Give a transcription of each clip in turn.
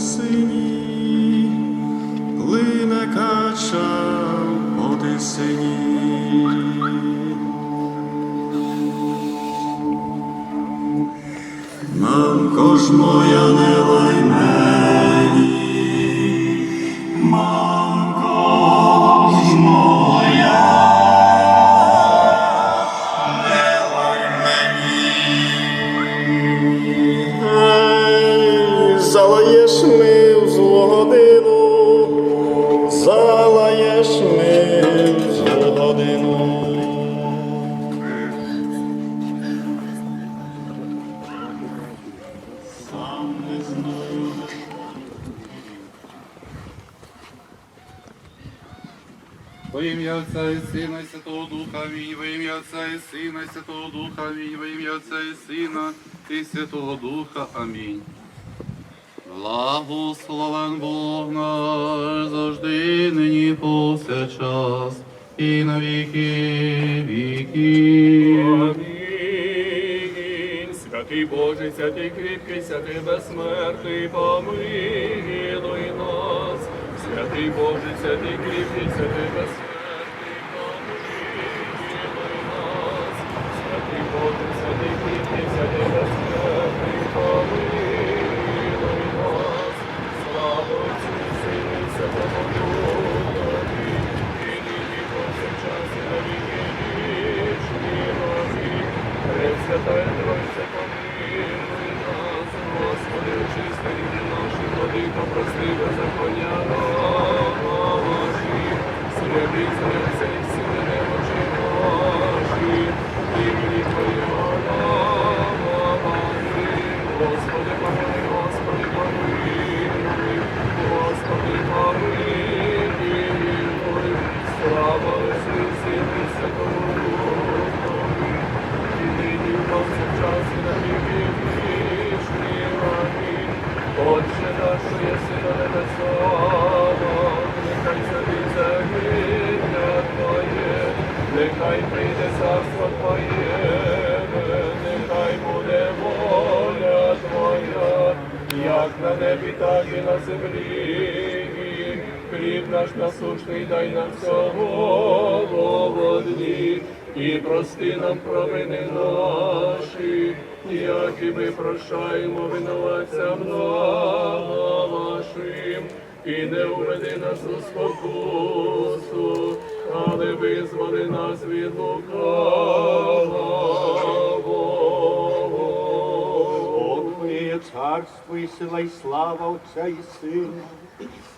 сині, плине кача по сині, нам кож моя не лайме. Во ім'я Отця і Сина, і Святого Духа, Амінь. Во ім'я Отця і Сина, і Святого Духа, Амінь. Во ім'я Отця і Сина, і Святого Духа, Амінь. Благословен Бог наш завжди, нині повсякчас, і на віки віків. Амінь. Святий Боже, святий кріпкий, святий безсмертний, помилуй нас. Святий Боже, святий кріпкий, святий безсмертний, помилуй нас. Святий Боже, святий кріпкий, святий безсмертний, помилуй нас. Слава Отцю і Сину і Святому Духові, і нині повсякчас і на віки вічні. Амінь. Пресвятая Тройця, помилуй нас, Господи, очисти наши наші, владико, прости беззаконня наші, святий зреця і сили немочі наші, імені Твоєго намагани. Господи, помилуй, Господи, помилуй, Господи, помилуй, слава Отцю і Сину і Святому Духові, і нині в повсякчас і на віки вічні. Амінь. Отче наш, що єси на небесах, нехай святиться ім'я Твоє, нехай прийде царство Твоє, нехай буде воля Твоя, як на небі, так і на землі. Хліб наш насущний дай нам сьогодні, і прости нам провини наші, як і ми прощаємо винуватцям нашим, і не уведи нас у спокусу, але визволи нас від лукавого. Твоє царство і сила, і слава Отця і Сина,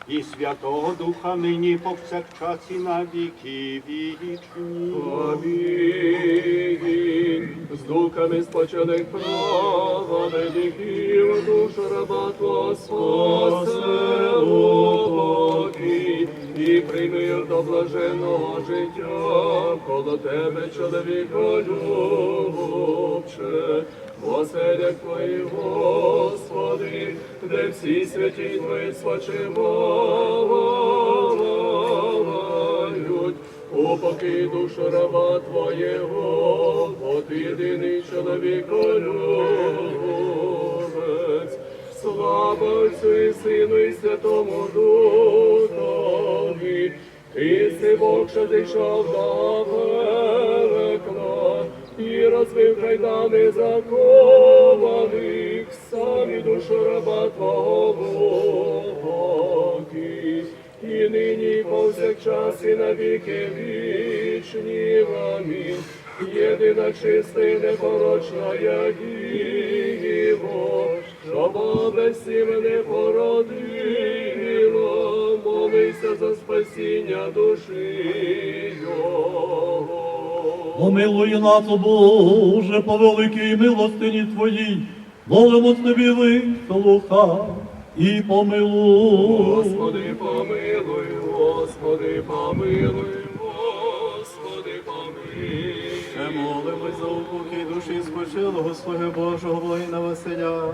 і Святого Духа нині повсякчас і на віки вічні. Амінь. З духами спочених праведників, душу раба Твого спасе упокій, і прийми до блаженного життя, коло тебе, чоловіко любче, оселях Твоїх, Господи, де всі святі Твої спочивають, Упокій душу раба Твоєго, от єдиний чоловіколюбець, слава Отцю і Сину і Святому Духові, ти Бог, що зійшов до пекла, і розбив кайдани закованих, самі душу раба Твого Богий, і нині, повсякчас, і на віки вічні. Амінь. Єдина чиста і непорочна я Діво, що безсі мене породила, молися за спасіння душі Його. Помилуй нас, о Боже, по великій милостині Твоїй, молимо тобі вислуха і помилуй. Господи, помилуй, Господи, помилуй, Господи, помилуй. Ще молимось за упокій душі спочилого Слуги Божого воїна Василя,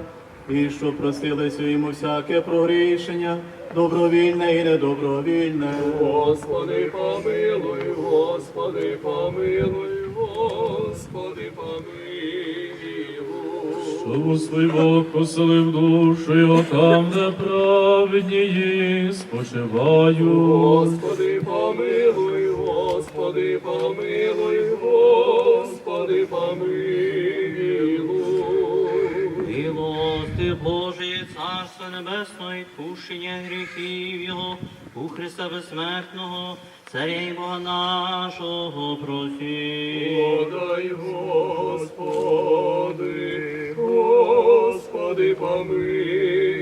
і що простилися йому всяке прогрішення, добровільне і недобровільне. Господи, помилуй, Господи, помилуй, Господи, помилуй. Господь Бог поселив душу його там, де праведні спочивають. Господи, помилуй, Господи, помилуй, Господи, помилуй. Небесної, пущення гріхів Його, у Христа Безсмертного, Царя і Бога нашого просі. Подай, Господи, Господи, помилуй.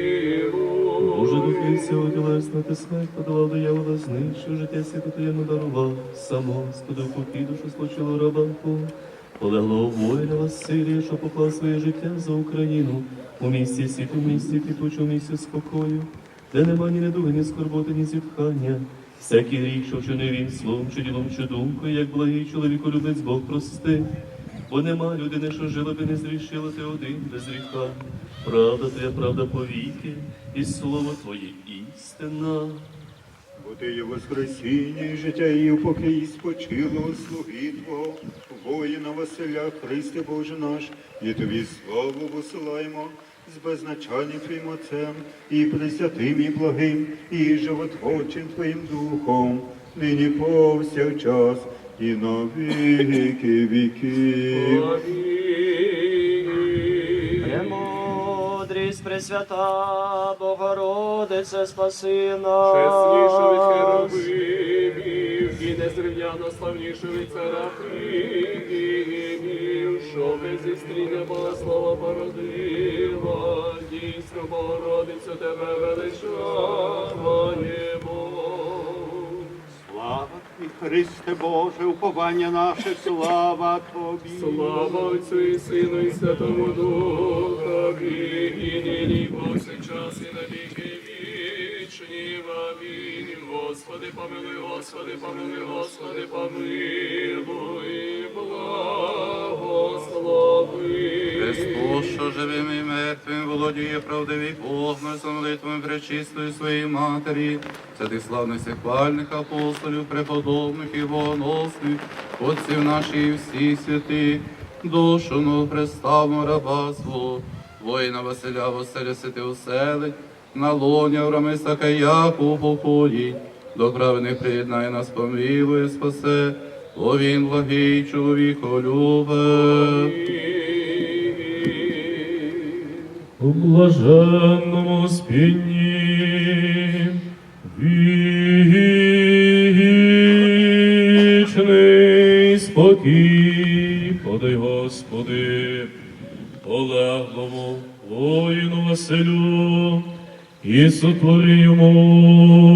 Боже, духи всього тілесного ти смерть подолав диявола, знищив життя світу ти йому дарував. Сам Господи, в покій душу случило раба Твого. Полегло воїна Василія, що поклав своє життя за Україну. У місті світу, в місті квітучу, в місті спокою, де нема ні недуги, ні скорботи, ні зітхання. Всякий рік, що вчинив він словом, чи ділом, чи думкою, як благий чоловіку любець Бог прости. Бо нема людини, що жила би не зрішила ти один без гріха. Правда твоя, правда повіки, і слово твоє істина. Бо ти є воскресіння і життя і в покої спочилого слуги Твого, воїна Василя, Христе Боже наш, і тобі славу посилаємо з безначальним Твоїм Отцем, і пресвятим, і благим, і животворчим Твоїм Духом, нині повсякчас, і на віки віків. Премудрість Пресвята, Богородице, спаси нас. Чесніше від херовимів і незрівняно славніше від серафимів, що ми зі стріля Богослова породила, дійсно Богородицю тебе величаємо. Слава тобі, Христе Боже, уповання наше, слава Тобі. Слава Отцю і Сину і Святому Духові, і нині, і повсякчас, і на Господи, помилуй, Господи, помилуй, Господи, помилуй, благослови. Христос, що живим і мертвим, володіє правдивий Бог, ми молитвами пречистої своєї матері, святих славних хвальних апостолів, преподобних і богоносних, отців наших і всі святі, душу ну представмо раба свого, воїна Василя Василя святи оселить, на лоні Аврамиса Каяку покої, до праведних приєднає нас, помилує, спасе, бо він благий чоловіко любить. У блаженному спінні вічний спокій, подай, Господи, полеглому воїну Василю і сотвори йому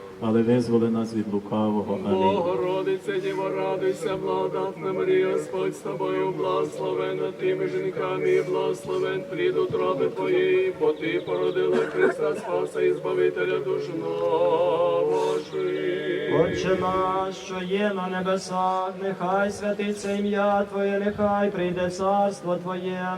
але визволи нас від лукавого. Амінь. Богородице, Діво, радуйся, благодатна Марія, Господь з тобою, благословена тими жінками, і благословен плід утроби Твоєї, бо Ти породила Христа Спаса і Збавителя душ наших. Отче наш, що є на небесах, нехай святиться ім'я Твоє, нехай прийде царство Твоє,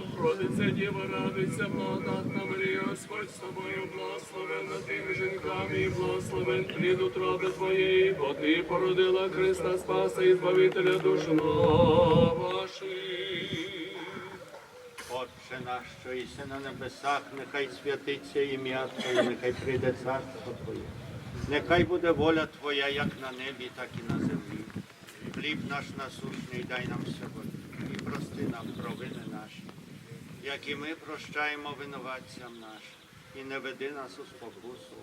Богородице, Діво, радуйся, благодатна Марія, Господь з тобою, благословена тими жінками, і благословен плід утроби Твоєї, бо Ти породила Христа Спаса і Збавителя душ наших. Отче наш, що єси на небесах, нехай святиться ім'я Твоє, нехай прийде царство Твоє. Нехай буде воля Твоя, як на небі, так і на землі. Хліб наш насущний дай нам сьогодні і прости нам провини наші, як і ми прощаємо винуватцям нашим, і не веди нас у спокусу,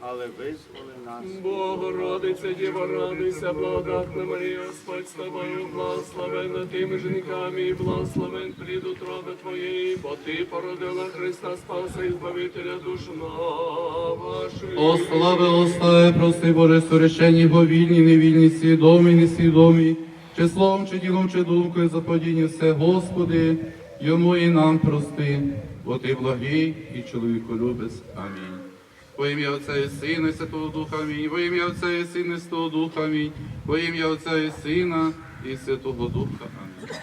але визволи нас. Богородице, Діво, радуйся, благодатна Марія, Господь з тобою, благословена тими жінками, і благословен плід утроби Твоєї, бо Ти породила Христа Спаса і Збавителя душ наших. О, слави, остави, прости, Боже, сторечені, бо вільні, невільні, свідомі, несвідомі, чи словом, чи ділом, чи думкою, заподіння все, Господи, йому і нам прости, бо Ти благий і чоловіколюбець. Амінь. Во ім'я Отця і Сина, і Святого Духа, амінь. Во ім'я Отця і Сина, і Святого Духа, амінь. Во ім'я Отця і Сина, і Святого Духа, амінь.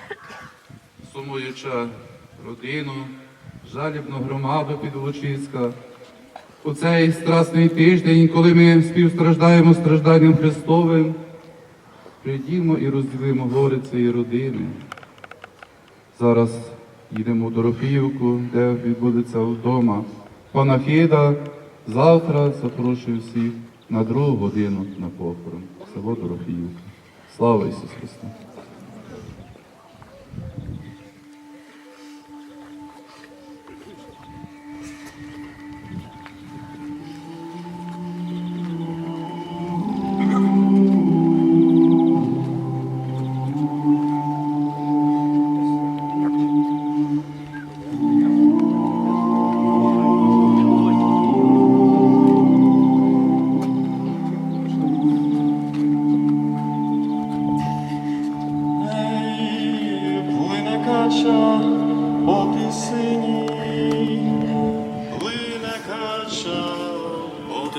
Сумуюча родину, жалібну громаду Підволочиська, у цей страсний тиждень, коли ми співстраждаємо стражданням Христовим, прийдімо і розділимо горе цієї родини. Зараз їдемо в Дорофіївку, де відбудеться вдома Панахіда Завтра запрошую всіх на другу годину на похорон. Село Дорофіївка. Слава Ісусу Христу!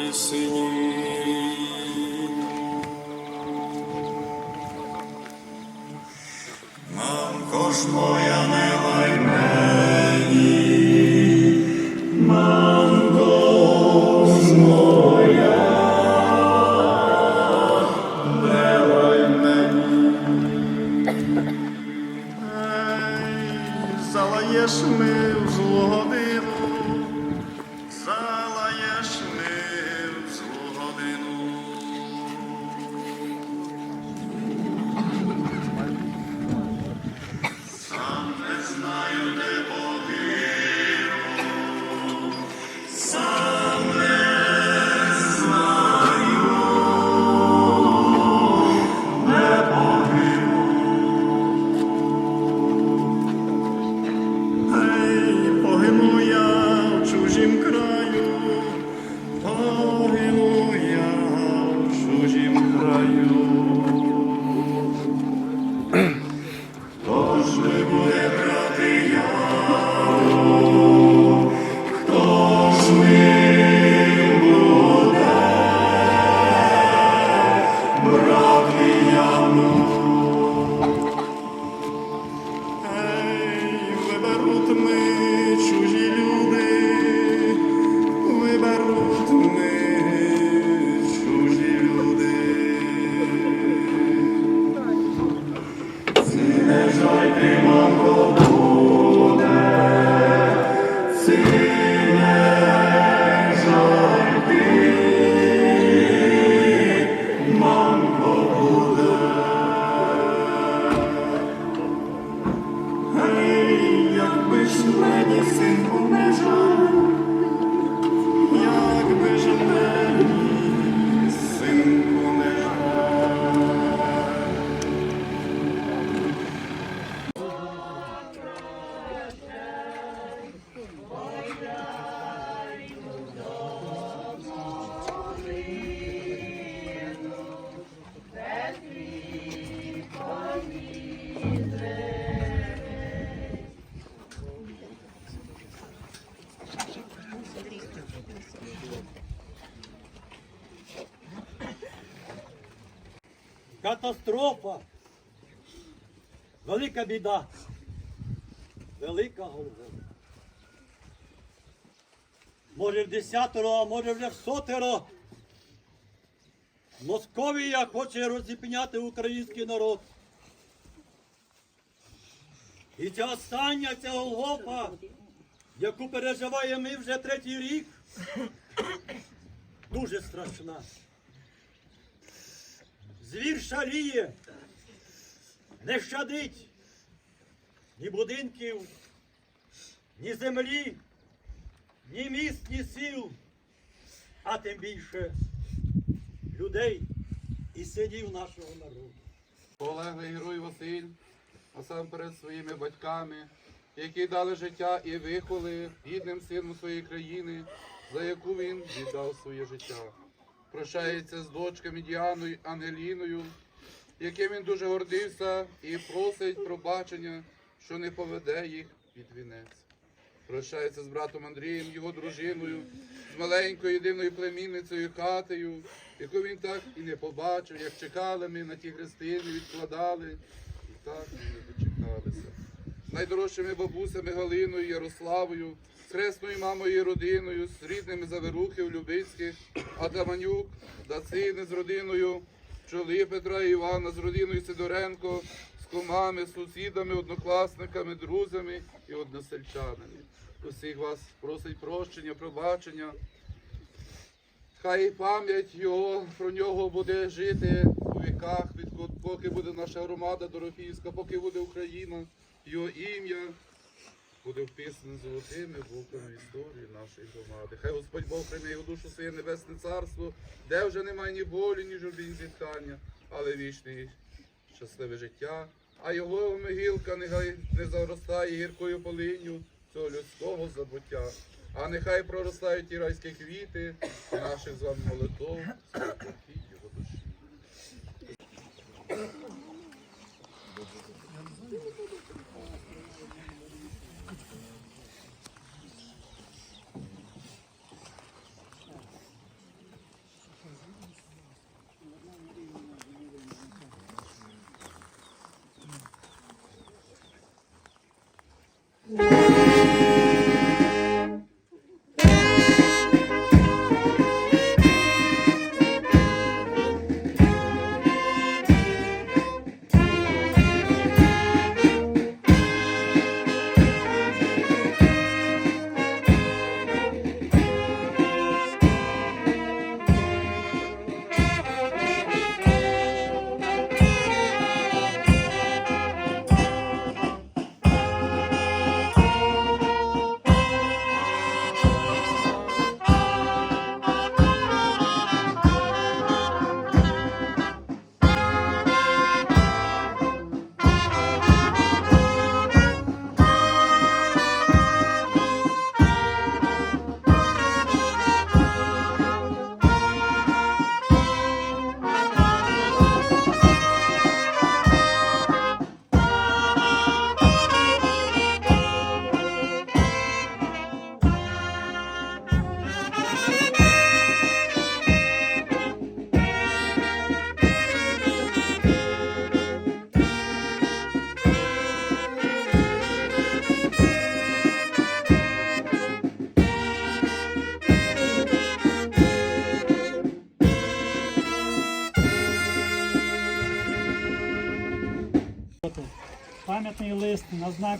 По тисині. Мамко ж моя не Катастрофа. Велика біда. Велика голова. Може в десятеро, а може вже в сотеро. Московія хоче розіпняти український народ. І ця остання, ця Голгофа, яку переживаємо ми вже третій рік, дуже страшна. Звір шаліє, не щадить ні будинків, ні землі, ні міст, ні сіл, а тим більше людей і синів нашого народу. Полеглий герой Василь, а сам перед своїми батьками, які дали життя і виховали гідним сином своєї країни, за яку він віддав своє життя. Прощається з дочками Діаною Ангеліною, яким він дуже гордився, і просить пробачення, що не поведе їх під вінець. Прощається з братом Андрієм, його дружиною, з маленькою єдиною племінницею Катею, яку він так і не побачив, як чекали ми на ті хрестини, відкладали, і так і не дочекалися. Найдорожчими бабусями Галиною, Ярославою, з хресною мамою і родиною, з рідними Заверухів, Любицьких, Атаманюк, Дацини з родиною, Чоли Петра і Івана з родиною Сидоренко, з кумами, сусідами, однокласниками, друзями і односельчанами. Усіх вас просить прощення, пробачення. Хай пам'ять його про нього буде жити у віках, поки буде наша громада Дорофіївська, поки буде Україна, його ім'я буде вписане золотими буквами історії нашої громади. Хай Господь Бог прийме його душу своє небесне царство, де вже немає ні болі, ні журбі, зітхання, але вічне щасливе життя. А його могилка нехай не заростає гіркою полинню цього людського забуття. А нехай проростають ті райські квіти наших з вами молитов, спокій його душі.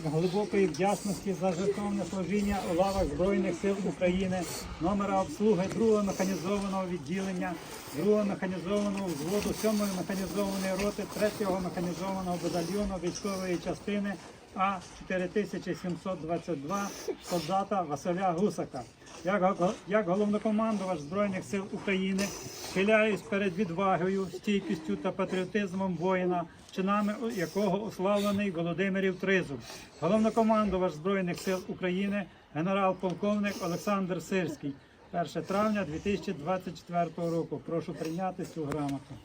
Знак глибокої вдячності за жертовне служіння у лавах Збройних сил України, номера обслуги 2 механізованого відділення, 2 механізованого взводу 7 механізованої роти 3 механізованого батальйону військової частини А 4722 солдата Василя Гусака. Як, як головнокомандувач Збройних сил України схиляюсь перед відвагою, стійкістю та патріотизмом воїна, чинами якого уславлений Володимирів Тризуб. Головнокомандувач Збройних сил України, генерал-полковник Олександр Сирський. 1 травня 2024 року. Прошу прийняти цю грамоту.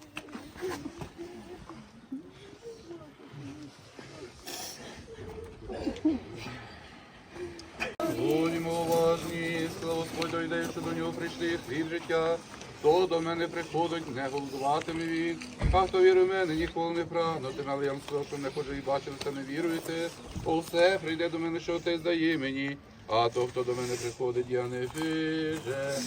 Будьмо уважні, слава Господь дойде, що до нього прийшли хліб життя. Хто до мене приходить, не голодуватиме він. А хто вірує в мене, ніколи не прагнутиме, але я вам сказав, що не хоче і бачив, не віруєте. Усе прийде до мене, що ти здає мені. А то, хто до мене приходить, я не виже.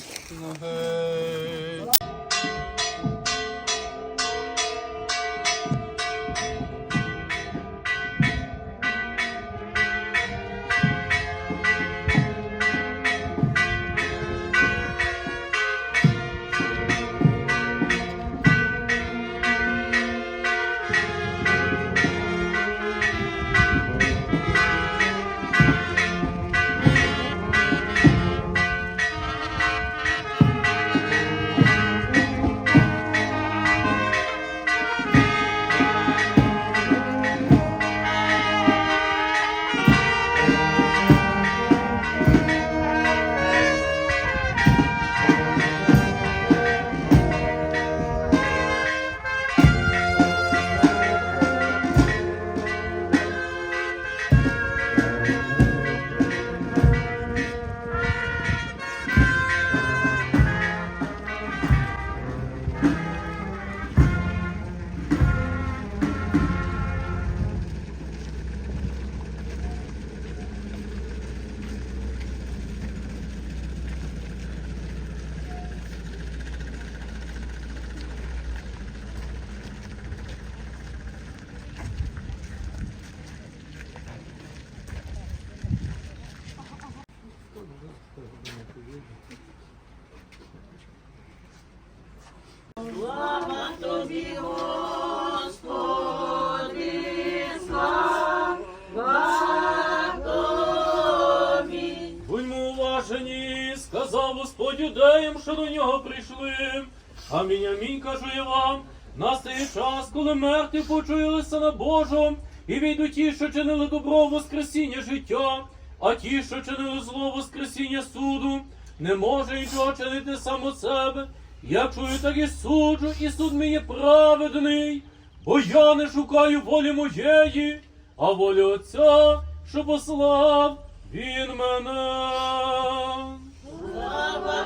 Юдеям, що до нього прийшли. Амінь, амінь, кажу я вам. Настає час, коли мертві почули на Божом, і війдуть ті, що чинили добро воскресіння життя, а ті, що чинили зло воскресіння суду, не може нічого чинити сам себе. Я чую, так і суджу, і суд мій є праведний, бо я не шукаю волі моєї, а волі Отця, що послав він мене.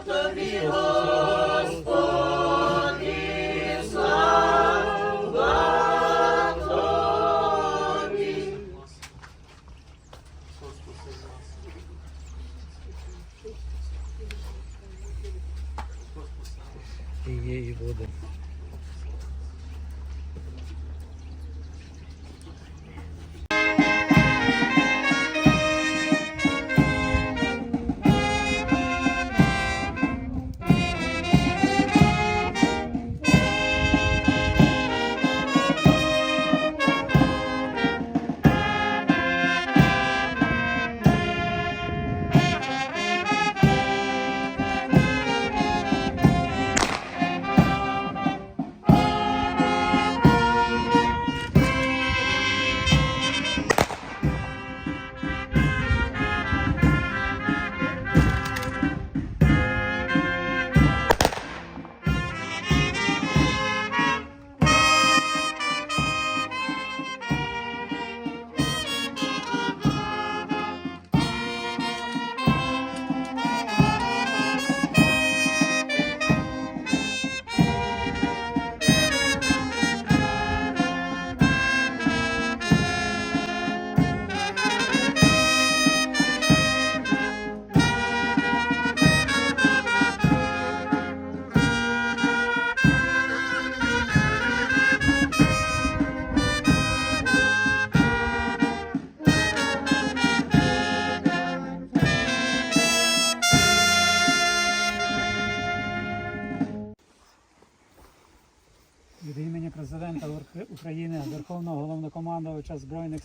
Тобі, Господи, слава Тобі.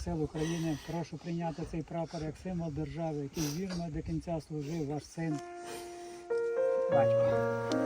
сил України прошу прийняти цей прапор як символ держави, який вірно до кінця служив ваш син. Батько.